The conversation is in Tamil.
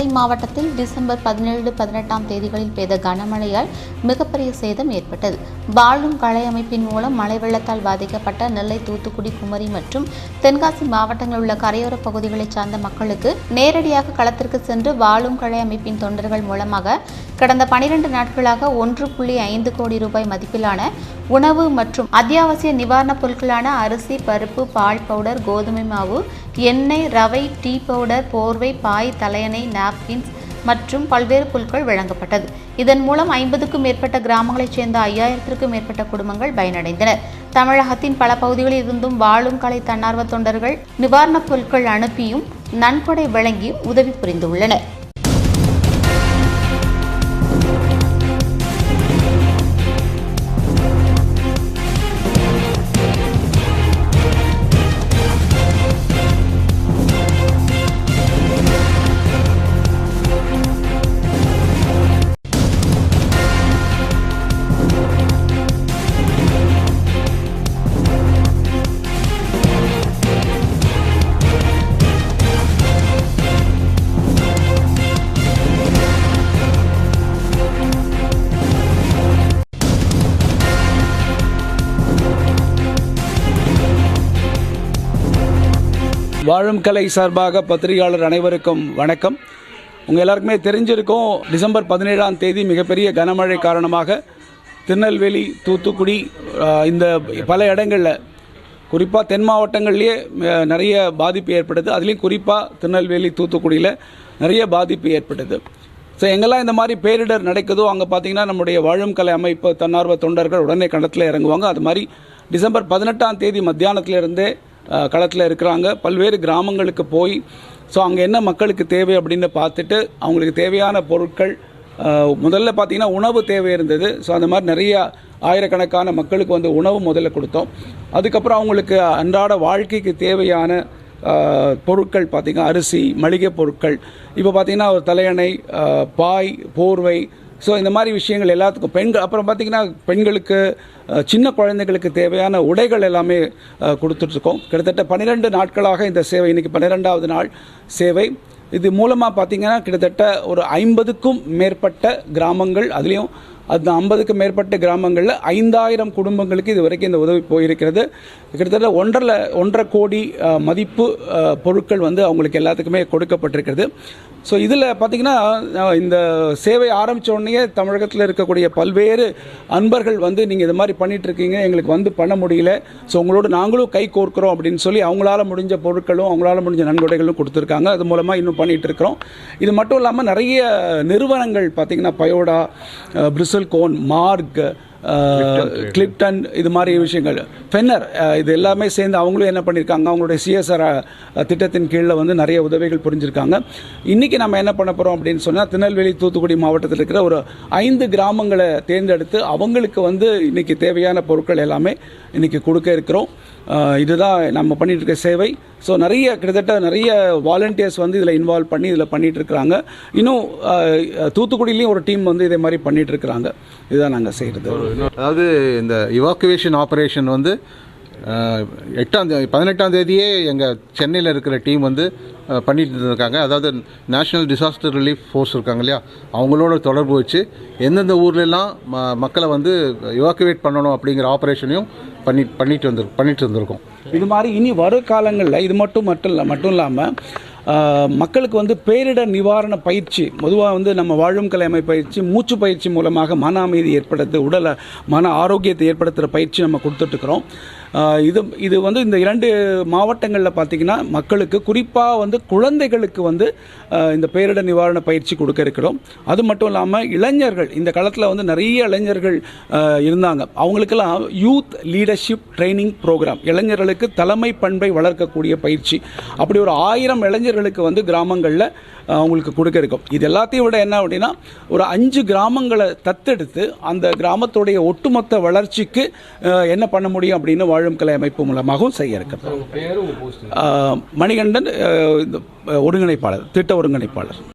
நெல்லை மாவட்டத்தில் டிசம்பர் பதினேழு பதினெட்டாம் தேதிகளில் பெய்த கனமழையால் மிகப்பெரிய சேதம் ஏற்பட்டது. வாழும் கலை அமைப்பின் மூலம் மழை வெள்ளத்தால் பாதிக்கப்பட்ட நெல்லை தூத்துக்குடி குமரி மற்றும் தென்காசி மாவட்டங்களில் உள்ள கரையோர பகுதிகளைச் சார்ந்த மக்களுக்கு நேரடியாக களத்திற்கு சென்று வாழும் கலை அமைப்பின் தொண்டர்கள் மூலமாக கடந்த பனிரெண்டு நாட்களாக ஒன்று புள்ளி ஐந்து கோடி ரூபாய் மதிப்பிலான உணவு மற்றும் அத்தியாவசிய நிவாரணப் பொருட்களான அரிசி பருப்பு பால் பவுடர் கோதுமை மாவு எண்ணெய் ரவை டீ பவுடர் போர்வை பாய் தலையணை நாப்கின்ஸ் மற்றும் பல்வேறு பொருட்கள் வழங்கப்பட்டது. இதன் மூலம் ஐம்பதுக்கும் மேற்பட்ட கிராமங்களைச் சேர்ந்த ஐயாயிரத்திற்கும் மேற்பட்ட குடும்பங்கள் பயனடைந்தனர் தமிழகத்தின் பல பகுதிகளில் இருந்தும் வாழும் கலை தன்னார்வ தொண்டர்கள் நிவாரணப் பொருட்கள் அனுப்பியும் நன்கொடை வழங்கியும் உதவி புரிந்துள்ளனர். வாழும் கலை சார்பாக பத்திரிகையாளர் அனைவருக்கும் வணக்கம். உங்கள் எல்லாருக்குமே தெரிஞ்சிருக்கும் டிசம்பர் பதினேழாம் தேதி மிகப்பெரிய கனமழை காரணமாக திருநெல்வேலி தூத்துக்குடி இந்த பல இடங்களில் குறிப்பாக தென் மாவட்டங்கள்லேயே நிறைய பாதிப்பு ஏற்பட்டது. அதுலேயும் குறிப்பாக திருநெல்வேலி தூத்துக்குடியில் நிறைய பாதிப்பு ஏற்பட்டது. ஸோ எங்கெல்லாம் இந்த மாதிரி பேரிடர் நடக்குதோ அங்கே பார்த்தீங்கன்னா நம்முடைய வாழும் கலை அமைப்பு தன்னார்வ தொண்டர்கள் உடனே களத்தில் இறங்குவாங்க. அது மாதிரி டிசம்பர் பதினெட்டாம் தேதி மத்தியானத்திலிருந்தே களத்தில் இருக்கிறாங்க. பல்வேறு கிராமங்களுக்கு போய் ஸோ அங்கே என்ன மக்களுக்கு தேவை அப்படின்னு பார்த்துட்டு அவங்களுக்கு தேவையான பொருட்கள் முதல்ல பார்த்தீங்கன்னா உணவு தேவை இருந்தது. ஸோ அந்த மாதிரி நிறையா ஆயிரக்கணக்கான மக்களுக்கு வந்து உணவு முதல்ல கொடுத்தோம். அதுக்கப்புறம் அவங்களுக்கு அன்றாட வாழ்க்கைக்கு தேவையான பொருட்கள் பார்த்திங்கன்னா அரிசி மளிகை பொருட்கள். இப்போ பார்த்திங்கன்னா ஒரு தலையணை பாய் போர்வை ஸோ இந்த மாதிரி விஷயங்கள் எல்லாத்துக்கும் பெண்கள் அப்புறம் பார்த்திங்கன்னா பெண்களுக்கு சின்ன குழந்தைகளுக்கு தேவையான உடைகள் எல்லாமே கொடுத்துட்ருக்கோம். கிட்டத்தட்ட பன்னிரெண்டு நாட்களாக இந்த சேவை இன்றைக்கி பன்னிரெண்டாவது நாள் சேவை. இது மூலமாக பார்த்திங்கன்னா கிட்டத்தட்ட ஒரு ஐம்பதுக்கும் மேற்பட்ட கிராமங்கள் அதுலேயும் அந்த ஐம்பதுக்கு மேற்பட்ட கிராமங்களில் ஐந்தாயிரம் குடும்பங்களுக்கு இது வரைக்கும் இந்த உதவி போயிருக்கிறது. கிட்டத்தட்ட ஒன்றரை ஒன்றரை கோடி மதிப்பு பொருட்கள் வந்து அவங்களுக்கு எல்லாத்துக்குமே கொடுக்கப்பட்டிருக்கிறது. ஸோ இதில் பார்த்திங்கன்னா இந்த சேவை ஆரம்பித்த உடனே தமிழகத்தில் இருக்கக்கூடிய பல்வேறு அன்பர்கள் வந்து நீங்கள் இது மாதிரி பண்ணிகிட்ருக்கீங்க இருக்கீங்க எங்களுக்கு வந்து பண்ண முடியல. ஸோ உங்களோட நாங்களும் கை கோர்க்குறோம் அப்படின்னு சொல்லி அவங்களால முடிஞ்ச பொருட்களும் அவங்களால முடிஞ்ச நன்கொடைகளும் கொடுத்துருக்காங்க. அது மூலமாக இன்னும் பண்ணிகிட்ருக்குறோம் இது மட்டும் இல்லாமல் நிறைய நிறுவனங்கள் பார்த்திங்கன்னா பயோடா பிரிசல் कौन? मार्ग। கிளிப்டன் இது மாதிரி விஷயங்கள். ஃபென்னர் இது எல்லாமே சேர்ந்து அவங்களும் என்ன பண்ணியிருக்காங்க அவங்களுடைய சிஎஸ்ஆர் திட்டத்தின் கீழே வந்து நிறைய உதவிகள் புரிஞ்சிருக்காங்க. இன்றைக்கி நம்ம என்ன பண்ண போகிறோம் அப்படின்னு சொன்னால் திருநெல்வேலி தூத்துக்குடி மாவட்டத்தில் இருக்கிற ஒரு ஐந்து கிராமங்களை தேர்ந்தெடுத்து அவங்களுக்கு வந்து இன்றைக்கி தேவையான பொருட்கள் எல்லாமே இன்றைக்கி கொடுக்க இருக்கிறோம். இதுதான் நம்ம பண்ணிட்டு இருக்க சேவை. ஸோ நிறைய கிட்டத்தட்ட நிறைய வாலண்டியர்ஸ் வந்து இதில் இன்வால்வ் பண்ணி இதில் பண்ணிட்டு இருக்கிறாங்க. இன்னும் தூத்துக்குடியிலையும் ஒரு டீம் வந்து இதே மாதிரி பண்ணிட்டு இருக்கிறாங்க. இதுதான் நாங்கள் செய்கிறது அதாவது இந்த இவாக்குவேஷன் ஆப்ரேஷன் வந்து எட்டாம் தேதி பதினெட்டாம் தேதியே எங்கள் சென்னையில் இருக்கிற டீம் வந்து பண்ணிட்டு இருக்காங்க அதாவது நேஷ்னல் டிசாஸ்டர் ரிலீஃப் ஃபோர்ஸ் இருக்காங்க இல்லையா? அவங்களோட தொடர்பு வச்சு எந்தெந்த ஊர்லெல்லாம் ம மக்களை வந்து இவாக்குவேட் பண்ணணும் அப்படிங்கிற ஆப்ரேஷனையும் பண்ணி பண்ணிட்டு வந்து பண்ணிட்டு இருந்திருக்கோம். இது மாதிரி இனி வரும் காலங்களில் இது மட்டும் மட்டும் இல்லை மட்டும் இல்லாமல் மக்களுக்கு வந்து பேரிடர் நிவாரண பயிற்சி பொதுவாக வந்து நம்ம வாழும் கலை பயிற்சி மூச்சு பயிற்சி மூலமாக மன அமைதி ஏற்படுத்து உடலை மன ஆரோக்கியத்தை ஏற்படுத்துகிற பயிற்சி நம்ம கொடுத்துட்ருக்குறோம் இது இது வந்து இந்த இரண்டு மாவட்டங்களில் பார்த்திங்கன்னா மக்களுக்கு குறிப்பாக வந்து குழந்தைகளுக்கு வந்து இந்த பேரிடர் நிவாரண பயிற்சி கொடுக்க இருக்கிறோம். அது மட்டும் இல்லாமல் இளைஞர்கள் இந்த காலத்தில் வந்து நிறைய இளைஞர்கள் இருந்தாங்க. அவங்களுக்கெல்லாம் யூத் லீடர்ஷிப் ட்ரைனிங் ப்ரோக்ராம் இளைஞர்களுக்கு தலைமை பண்பை வளர்க்கக்கூடிய பயிற்சி. அப்படி ஒரு ஆயிரம் இளைஞர்களுக்கு வந்து கிராமங்களில் அவங்களுக்கு கொடுக்க இருக்கும். இது எல்லாத்தையும் விட என்ன அப்படின்னா ஒரு அஞ்சு கிராமங்களை தத்தெடுத்து அந்த கிராமத்துடைய ஒட்டுமொத்த வளர்ச்சிக்கு என்ன பண்ண முடியும் அப்படின்னு வாழும் கலை அமைப்பு மூலமாகவும் செய்ய இருக்கிறது மணிகண்டன் ஒருங்கிணைப்பாளர் திட்ட ஒருங்கிணைப்பாளர்.